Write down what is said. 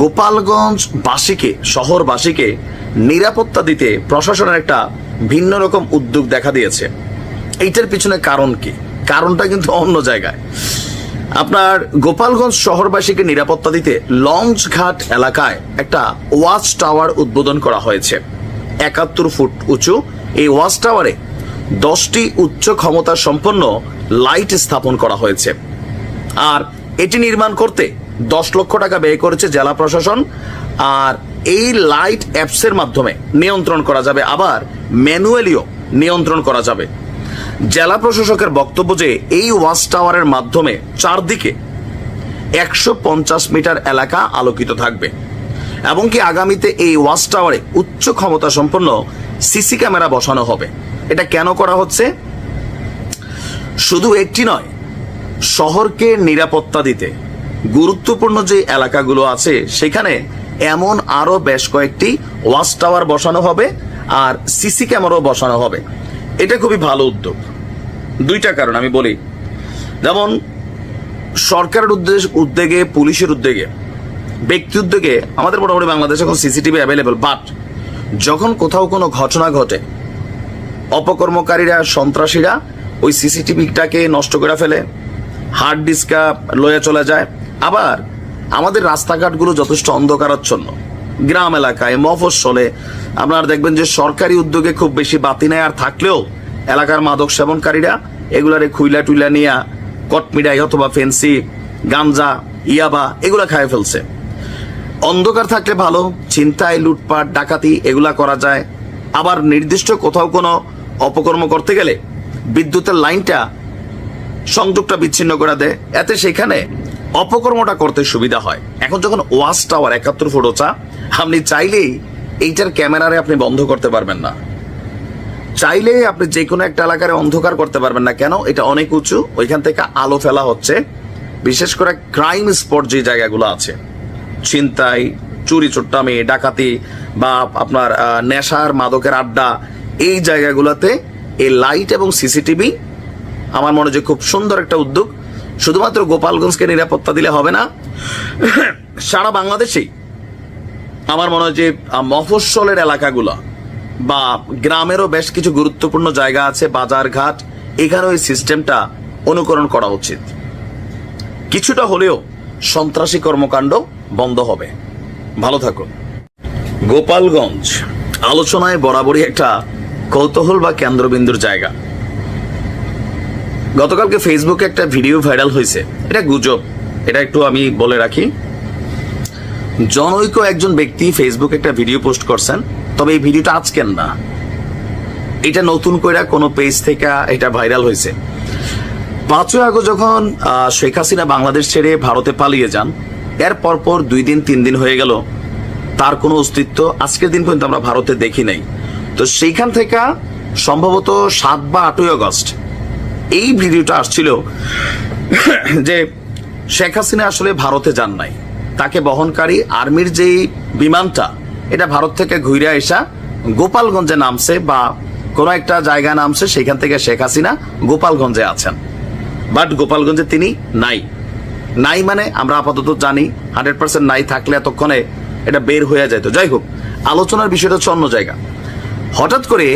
গোপালগঞ্জ বাসীকে, শহরবাসীকে নিরাপত্তা দিতে প্রশাসনের একটা ভিন্ন রকম উদ্যোগ দেখা দিয়েছে। এইটার পিছনে কারণ কি? কারণটা কিন্তু অন্য জায়গায়। আপনার গোপালগঞ্জ শহরবাসীকে নিরাপত্তা দিতে লঞ্চ ঘাট এলাকায় একটা ওয়াচ টাওয়ার উদ্বোধন করা হয়েছে। একাত্তর ফুট উঁচু। এই ওয়াচ টাওয়ারে দশটি উচ্চ ক্ষমতা সম্পন্ন লাইট স্থাপন করা হয়েছে। আর এটি নির্মাণ করতে দশ লক্ষ টাকা ব্যয় করেছে জেলা প্রশাসন, আর এই লাইট অ্যাপসের মাধ্যমে নিয়ন্ত্রণ করা যাবে। আবার ম্যানুয়ালিও নিয়ন্ত্রণ করা যাবে। জেলা প্রশাসকের বক্তব্য যে এই ওয়াচ টাওয়ারের মাধ্যমে চারদিকে একশো পঞ্চাশ মিটার এলাকা আলোকিত থাকবে, এবং কি আগামীতে এই ওয়াচ টাওয়ারে উচ্চ ক্ষমতা সম্পন্ন সিসি ক্যামেরা বসানো হবে। এটা কেন করা হচ্ছে? শুধু একটি নয়, শহরকে নিরাপত্তা দিতে। গুরুত্বপূর্ণ যে এলাকাগুলো আছে, সেখানে এমন আরও বেশ কয়েকটি ওয়াচ টাওয়ার বসানো হবে আর সিসি ক্যামেরাও বসানো হবে। এটা খুবই ভালো উদ্যোগ। দুইটা কারণ আমি বলি। যেমন, সরকারের উদ্দেশ্য উদ্যোগে, পুলিশের উদ্যোগে, ব্যক্তি উদ্যোগে আমাদের মোটামুটি বাংলাদেশে এখন সিসিটিভি অ্যাভেলেবেল বাট যখন কোথাও কোনো ঘটনা ঘটে, অপকর্মকারীরা, সন্ত্রাসীরা ওই সিসিটিভিটাকে নষ্ট করে ফেলে হার্ড ডিস্কা লয়ে চলে যায় আবার আমাদের রাস্তাঘাটগুলো যথেষ্ট অন্ধকারাচ্ছন্ন। গ্রাম এলাকায় মফস্বলে আপনারা দেখবেন যে সরকারি উদ্যোগে খুব বেশি বাতি নেয় আর থাকলেও এলাকার মাদক সেবনকারীরা এগুলারে খুইলা টুইলা নিয়া কটমিডাই অথবা ফেন্সি, গাঞ্জা, ইয়াবা এগুলা খায় ফেলছে। অন্ধকার থাকলে ভালো, ছিনতাই, লুটপাট, ডাকাতি এগুলা করা যায়। আবার নির্দিষ্ট কোথাও কোনো অপকর্ম করতে গেলে বিদ্যুতের লাইনটা সংযোগটা বিচ্ছিন্ন করে দেয়। এতে সেখানে অপকর্মটা করতে সুবিধা হয়। এখন যখন ওয়াচ টাওয়ার, একাত্তর ফুট ওচা, আপনি চাইলেই এইটার ক্যামেরারে আপনি বন্ধ করতে পারবেন না। চাইলে আপনি যে কোনো একটা এলাকার অন্ধকার করতে পারবেন না। কেন? এটা অনেক উঁচু, ওইখান থেকে আলো ফেলা হচ্ছে। বিশেষ করে ক্রাইম স্পট যে জায়গাগুলো আছে, ছিনতাই, চুরি চুট্টামি, ডাকাতি বা আপনার নেশার, মাদকের আড্ডা, এই জায়গাগুলোতে এই লাইট এবং সিসিটিভি আমার মনে হয় খুব সুন্দর একটা উদ্যোগ। শুধুমাত্র গোপালগঞ্জকে নিরাপত্তা দিলে হবে না, সারা বাংলাদেশেই। আমার মনে হয় যে মফস্বলের এলাকাগুলো বা গ্রামেরও বেশ কিছু গুরুত্বপূর্ণ জায়গা আছে বাজার ঘাট এখানে ওই সিস্টেমটা অনুকরণ করা উচিত। কিছুটা হলেও সন্ত্রাসী কর্মকাণ্ড বন্ধ হবে। ভালো থাকুন। গোপালগঞ্জ আলোচনায় বরাবরই একটা কৌতূহল বা কেন্দ্রবিন্দুর জায়গা। গতকালকে ফেসবুকে একটা ভিডিও ভাইরাল হয়েছে। এটা গুজব। এটা একটু আমি বলে রাখি। জনৈক একজন ব্যক্তি ফেসবুকে একটা ভিডিও পোস্ট করছেন, তবে এই ভিডিওটা আজকের না। এটা নতুন করে কোনো পেজ থেকে এটা ভাইরাল হয়েছে। পাঁচই আগস্ট যখন শেখ হাসিনা বাংলাদেশ ছেড়ে ভারতে পালিয়ে যান, এর পরপর দুই দিন, তিন দিন হয়ে গেল। তার কোনো অস্তিত্ব আজকের দিন পর্যন্ত আমরা ভারতে দেখি নাই। তো সেইখান থেকে সম্ভবত সাত বা আটই আগস্ট এই ভিডিওটা আসছিল যে শেখ হাসিনা আসলে ভারতে যান নাই। তাকে বহনকারী আর্মির যেই বিমানটা, এটা ভারত থেকে ঘুরে আসা গোপালগঞ্জে নামছে বা কোনো একটা জায়গা নামছে, সেখান থেকে শেখ হাসিনা গোপালগঞ্জে আছেন। বাট গোপালগঞ্জে তিনি নাই। নাই মানে আমরা আপাতত জানি, হান্ড্রেড পার্সেন্ট নাই থাকলে এতক্ষণে এটা বের হয়ে যেত যাই হোক, আলোচনার বিষয়টা হচ্ছে অন্য জায়গা। হঠাৎ করে